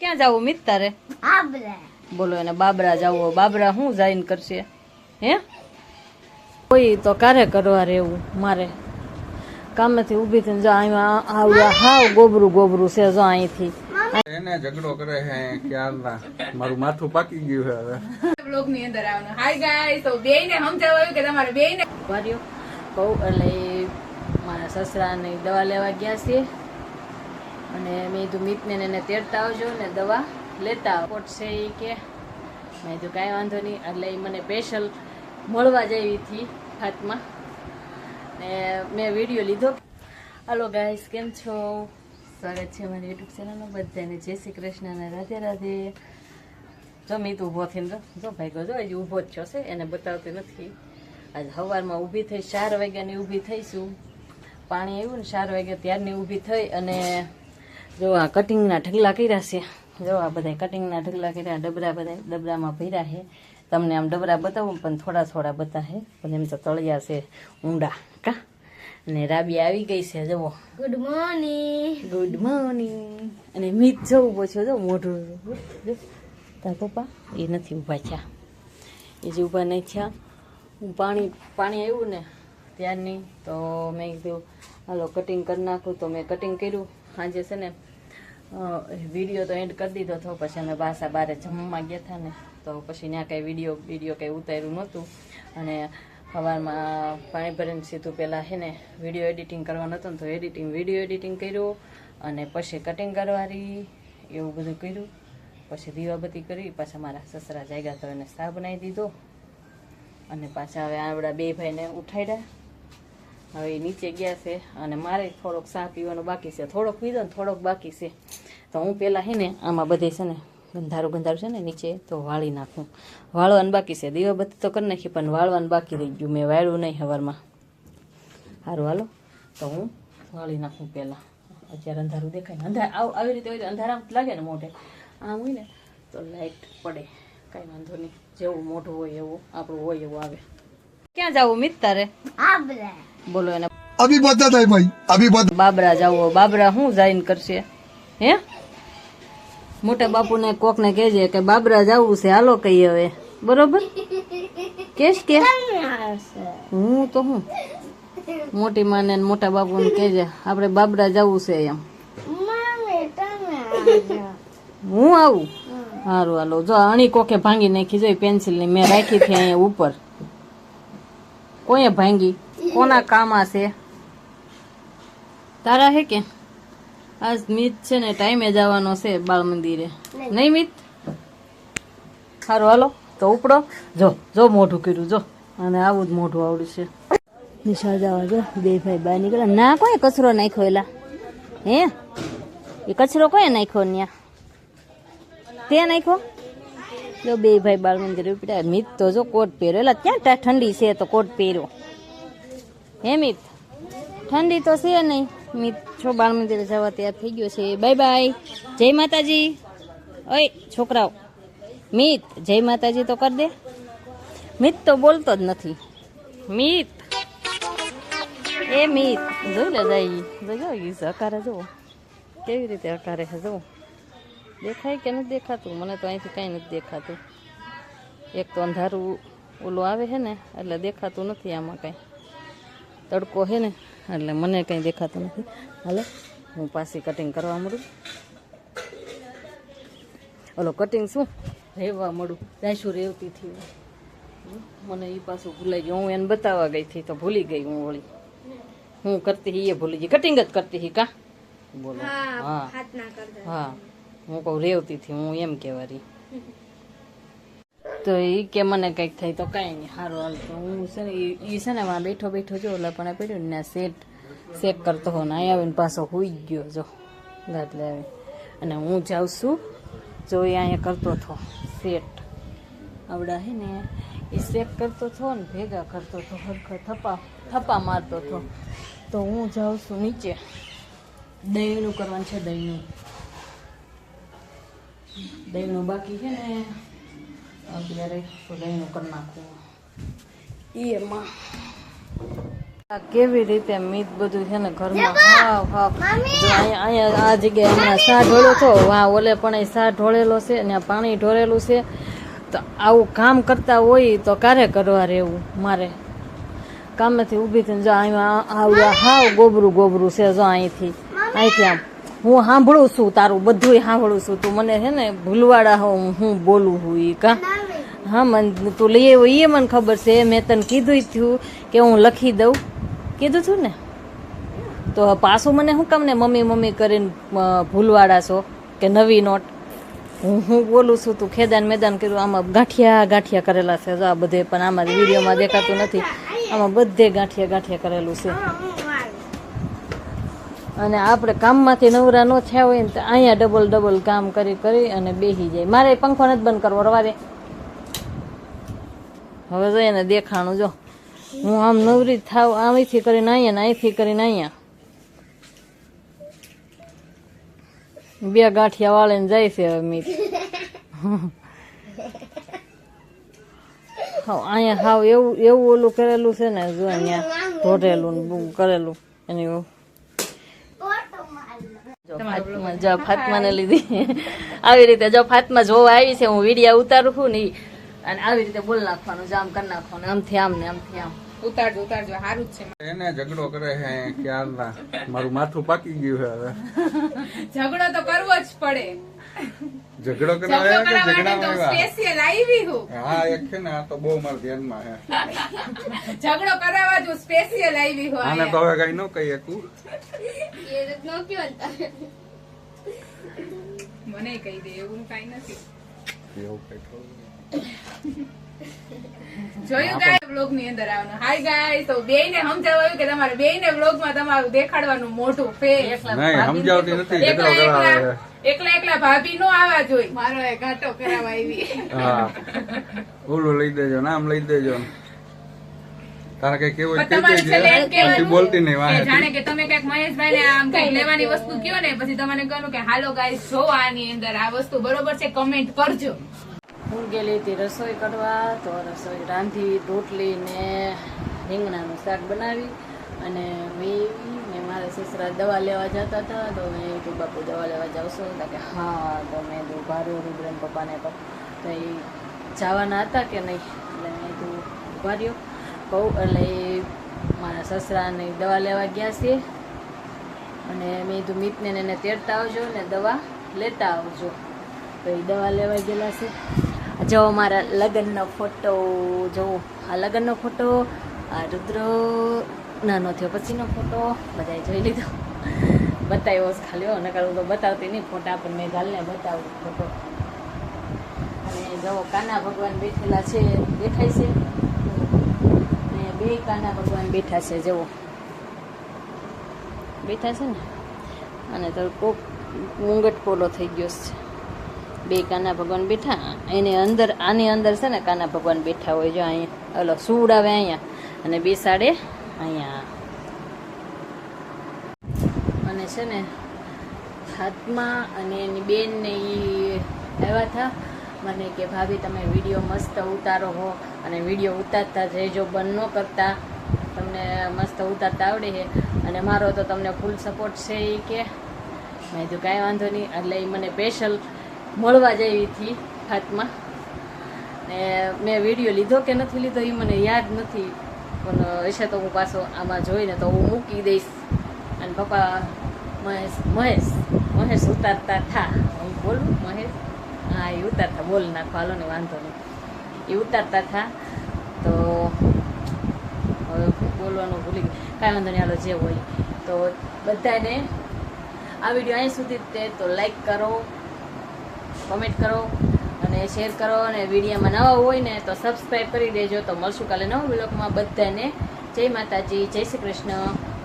ક્યાં જાવું મિત તારે? બોલો એને બાબરા જાવું બાબરા હું જાઈન કરશે? હે? કોઈ તો કારે કરવા રહેવું મારે. કામેથી ઊભી થઈને જો અહીંયા આવડ્યા હાવ ગોબરું ગોબરું છે જો અહીંથી. એને ઝઘડો કરે છે ક્યારના મારું માથું પાકી ગયું છે હવે. બ્લોગની અંદર આવવાનું. હાય ગાઈસ તો બેય ને સમજાવ્યું કે તમારે બેય ને વાર્યો. કહું એટલે મારા સસરાની દવા લેવા ગયા છે. અને મેં કીધું મિતને એને તેડતા આવજો ને દવા લેતા કોટ છે એ કે, મેં કીધું, કાંઈ વાંધો નહીં. એટલે એ મને સ્પેશિયલ મળવા જેવી હતી હાથમાં. ને મેં વીડિયો લીધો. હાલો ગાઈસ કેમ છો? સ્વાગત છે મારી યુટ્યુબ ચેનલમાં બધાને. જય શ્રી કૃષ્ણ અને રાધે રાધે. જો મિત ઊભો થઈને જો ભાઈ જો હજી ઊભો જ છો છે, એને બતાવતી નથી. આજ સવારમાં ઊભી થઈ, ચાર વાગ્યાની ઊભી થઈશું. પાણી આવ્યું ને ચાર વાગ્યા ત્યારની ઊભી થઈ અને જો આ કટિંગના ઢગલા કર્યા છે જો આ બધા કટિંગના ઢગલા કર્યા ડબરા બધા ડબરામાં ભર્યા છે. તમને આમ ડબરા બતાવું પણ થોડા થોડા બતાવે પણ એમ તો તળિયા છે ઊંડા કા? અને રાબી આવી ગઈ છે જુઓ. ગુડ મોર્નિંગ ગુડ મોર્નિંગ અને મીત જવું પછી જો મોઢું. જો તાર પપ્પા એ નથી ઊભા થયા. એ જે ઊભા નહીં થયા હું પાણી પાણી આવ્યું ને ત્યારની તો મેં કીધું હાલો કટિંગ કરી નાખું. તો મેં કટિંગ કર્યું. સાંજે છે ને વીડિયો તો એન્ડ કરી દીધો હતો. પછી અમે બાસા બારે જમવા ગયા હતા ને, તો પછી ત્યાં કાંઈ વીડિયો વીડિયો કંઈ ઉતાર્યું નહોતું. અને સવારમાં પાણી ભરીને સીધું પહેલાં છે ને વીડિયો એડિટિંગ કરવાનું હતું ને, તો એડિટિંગ વીડિયો એડિટિંગ કર્યું. અને પછી કટિંગ કરવાની, એવું બધું કર્યું. પછી દીવાબત્તી કરી, પાછા મારા સસરા જાગ્યા તો એને ચા બનાવી દીધો. અને પાછા હવે આવડા બે ભાઈને ઉઠાડ્યા. હવે નીચે ગયા છે અને મારે થોડોક ચા પીવાનો બાકી છે. થોડોક પીધો ને થોડોક બાકી છે. તો હું પહેલાં છે ને આમાં બધે છે ને ગંધારું ગંધારું છે ને નીચે તો વાળી નાખું. વાળવાનું બાકી છે. દીવાબત્તી તો કરી નાખી પણ વાળવાનું બાકી રહી ગયું. મેં વાળ્યું નહીં હવારમાં. સારું હાલો. તો હું વાળી નાખું પહેલાં અત્યારે અંધારું દેખાય ને. અંધાર આવ આવી રીતે હોય તો લાગે ને મોઢે. આમ હોય ને તો લાઇટ પડે. કાંઈ વાંધો નહીં. જેવું મોઢું હોય એવું, આપણું હોય એવું આવે. ક્યાં જવું મિત તારે? બોલો એને. અભી બધા થાય ભાઈ અભી બધા બાબરા જાવો બાબરા હું જાઈન કરશે? હે? મોટા બાપુને કોકને કેજે કે બાબરા જાવું છે હાલો કહીએ હવે. બરોબર? કેશ કે? હું તો હું. મોટી માને મોટા બાપુ ને કેજે આપડે બાબરા જાવું છે એમ. હું આવું? સારું હાલો. જો અણી કોકે ભાંગી નાખી જોઈ પેન્સિલની મેં રાખી હતી અહીંયા ઉપર. કોઈ ભાંગી? કોના કામા છે? તારા હે કે? આજ મિત છે ને ટાઈમે જવાનો છે બાળ મંદિરે. નહીં. મિત? સારું હાલો તો ઉપડો. જો જો મોઢું કર્યું જો. અને આવું જ મોઢું આવડ્યું છે. નિશાળ જવા જો બે ભાઈ બહાર નીકળ્યા. ના કોઈ કચરો નાખ્યો એલા? હે? એ કચરો કોઈ નાખ્યો ત્યાં તે નાખ્યો? જો બે ભાઈ બાળ મંદિરે ઉપડ્યા. મિત તો જો કોટ પહેર્યો. એટલે ક્યાં ટા- ઠંડી છે તો કોટ પહેર્યો? હે મિત? ઠંડી તો છે નહીં. મિત છો બાળ મંદિરે જવા તૈયાર થઈ ગયો છે. Bye bye. જય માતાજી. ઓય, છોકરાઓ. મિત, જય માતાજી તો કર દે. મિત તો બોલતો જ નથી. મિત. એ મિત. જોઈ લે જાય જો જો અકારે જુઓ. કેવી રીતે હકારે છે જો દેખાય કે નથી દેખાતું? મને તો અહીંથી કાંઈ નથી દેખાતું. એક તો અંધારું ઓલું આવે છે ને, એટલે દેખાતું નથી આમાં કાંઈ. તડકો છે ને એટલે મને કંઈ દેખાતું નથી. હાલો હું પાછી કટિંગ કરવા મળું. ઓલો કટિંગ શું? રહેવા મળું. શું રેવતી થી મને એ પાછું ભૂલાઈ ગયું. હું એને બતાવવા ગઈ હતી તો ભૂલી ગઈ હું વળી. હું કરતી હી એ ભૂલી ગઈ. કટિંગ જ કરતી હી કા? બોલો. હા હા. હું. કહું રેવતી થી હું એમ કહેવારી તો એ કે મને કંઈક થાય તો કાંઈ નહીં સારું હાલ તો હું છે ને એ છે ને માં બેઠો બેઠો જો ઓલા પણ પડ્યું ને સેટ શેક કરતો હો ને, અહીં આવીને પાછો હોઈ ગયો જો ગાટલે આવી અને હું જાઉં છું, જો એ અહીંયા કરતો હતો સેટ આવડા હે ને, એ શેક કરતો હતો ને, ભેગા કરતો હતો હરખા થપ્પા થપ્પા મારતો હતો તો હું જાઉં છું નીચે. દહીંનું કરવાનું છે દહીંનું. દહીંનું બાકી છે ને અત્યારે દહીંનું કરી નાખવું એમાં. આ કેવી રીતે મીત બધું છે ને ઘરમાં? હાવ હાવ. અહીંયા આ જગ્યાએ હમણાં સા ઢોળ્યો છો? વાં ઓલે પણ અહીં સા ઢોળેલો છે અને પાણી ઢોળેલું છે. તો આવું કામ કરતા હોય તો ક્યારે કરવા રહેવું મારે? કામેથી ઊભી થઈને જો અહીંયા આવડ્યા હાવ ગોબરું ગોબરું છે જો અહીંથી. અહીંથી આમ. હું સાંભળું છું તારું બધું સાંભળું છું. તું મને છે ને ભૂલવાડા હું હું બોલું હું એ કા? હા, મન તું લઈ આવ્યો એ મને ખબર છે. મેં તને કીધું થયું કે હું લખી દઉં. કીધું છું ને? તો પાછું મને શું કામ ને મમ્મી મમ્મી કરીને ભૂલવાળા છો કે નવી નોટ? હું હું બોલું છું? તું ખેદાન મેદાન કર્યું, આમાં ગાંઠિયા ગાંઠિયા કરેલા છે. આ બધે પણ આમાં વિડીયોમાં દેખાતું નથી. આમાં બધે ગાંઠિયા ગાંઠિયા કરેલું છે. અને આપણે કામમાંથી નવરા ન થયા હોય ને તો અહીંયા ડબલ ડબલ કામ કરી કરી અને બેસી જાય. મારે પંખો નથી બંધ કરવો રવારે હવે જોઈએ એને દેખાણું જો. હું આમ નવરી થાવ આમથી કરીને અહીંયા ને અહીંથી કરીને અહીંયા બે ગાંઠિયા વાળીને જાય છે હવે મીત. અહીંયા હાવ એવું એવું ઓલું કરેલું છે ને જો અહીંયા ને બહુ કરેલું. એની જો ફાતમા ને ફાતમાને લીધી. આવી રીતે જો ફાતમા જોવા આવી છે હું વિડીયા ઉતારું છું ને ઈ. અને આવી રીતે બોલ નાખવાનું જામ કરી નાખવાનું આમથી આમ ને આમથી આમ. ઉતારજો ઉતારજો સારું જ છે. એને ઝઘડો કરે છે ક્યારના મારું માથું પાકી ગયું છે હવે. ઝઘડો તો કરવો જ પડે. ઝઘડો કરવા કે ઝઘડા તો આવ્યા? સ્પેશિયલ આવી હું. હા એક છે ને આ તો બહુ મારા ધ્યાનમાં છે ઝઘડો કરાવવા જો સ્પેશિયલ આવી હું આને તો હવે કઈ ન કહી શકું. મને કહી દે એવું કઈ નથી. એવું જોયું ગાય બ્લોગની અંદર આવવાનું હાય ગાય તો બે ને સમજાવ્યું કે તમારે બે ને બ્લોગમાં તમારું દેખાડવાનું મોટું ફેસ એકલા સમજાવતી નથી એકલા એકલા એકલા એકલા ભાભી નો આવવા જોઈ. મારો એ ઘાટો કરાવવા આવી. ઓલું લઈ દેજો નામ લઈ દેજો તારે કઈ કેવું પછી બોલતી નહીં જાણે કે તમે કંઈક મહેશભાઈ ને આમ કઈ લેવાની વસ્તુ કયો ને પછી તમને કહ્યું કે હાલો ગાઈસ જો આની અંદર. આ વસ્તુ બરોબર છે કમેન્ટ કરજો. હું ગયેલી હતી રસોઈ કરવા તો રસોઈ રાંધી રોટલી ને રીંગણાનું શાક બનાવી અને મેં મેં મારા સસરા દવા લેવા જતા હતા તો મેં કીધું બાપુ દવા લેવા જાવશો તો કે હા તો મેં કીધું ભાર્યો રુદ્રન પપ્પાને તો તો એ જવાના હતા કે નહીં? એટલે મેં કીધું ઊભા રહ્યો. કહું, એટલે મારા સસરાને દવા લેવા ગયા છે અને મેં કીધું, મીતને એને તેડતા આવજો ને દવા લેતા આવજો. તો એ દવા લેવા ગયેલા છે. જો મારા લગ્નનો ફોટો, જો આ લગ્નનો ફોટો, આ રુદ્ર નાનો થયો પછીનો ફોટો, બધાએ જોઈ લીધો. બતાવ્યો ખાલી હો, નકર તો બતાવતી નહીં ફોટા, પણ મેં ગાલને બતાવું ફોટો. અને જો કાના ભગવાન બેઠેલા છે, દેખાય છે? બે કાના ભગવાન બેઠા છે, જુઓ. બેઠા છે ને? અને તો કોક મુંગટ પોલો થઈ ગયો છે. બે કાના ભગવાન બેઠા, એની અંદર, આની અંદર છે ને કાના ભગવાન બેઠા હોય, જો અહીંયા ઓલો આવે અહીંયા, અને બેસાડે અહીંયા. અને છે ને, હાથમાં અને એની બેનને એ આવ્યા હતા. મને કે, ભાભી, તમે વીડિયો મસ્ત ઉતારો હો. અને વીડિયો ઉતારતા રહેજો, બંધ ન કરતા. તમને મસ્ત ઉતારતા આવડે છે. અને મારો તો તમને ફૂલ સપોર્ટ છે એ કે, મેં તો કાંઈ વાંધો નહીં. એટલે એ મને સ્પેશિયલ મળવા જેવી હતી હાથમાં. ને મેં વીડિયો લીધો કે નથી લીધો એ મને યાદ નથી. પણ હશે તો હું પાછો આમાં જોઈને તો હું મૂકી દઈશ. અને પપ્પા મહેશ મહેશ મહેશ ઉતારતા થા. હું બોલું, મહેશ? હા એ ઉતારતા. બોલ નાખો, હાલો ને વાંધો નહીં. એ ઉતારતા થા તો હવે બોલવાનું ભૂલી ગઈ. કાંઈ વાંધો નહીં, હાલો, જે હોય. તો બધાને આ વીડિયો અહીં સુધી તે, તો લાઈક કરો કોમેન્ટ કરો, અને શેર કરો, અને વિડીયોમાં નવા હોય ને, તો સબસ્ક્રાઈબ કરી દેજો. તો મળશું કાલે નવા બ્લોગમાં બધાને. જય માતાજી, જય શ્રી કૃષ્ણ.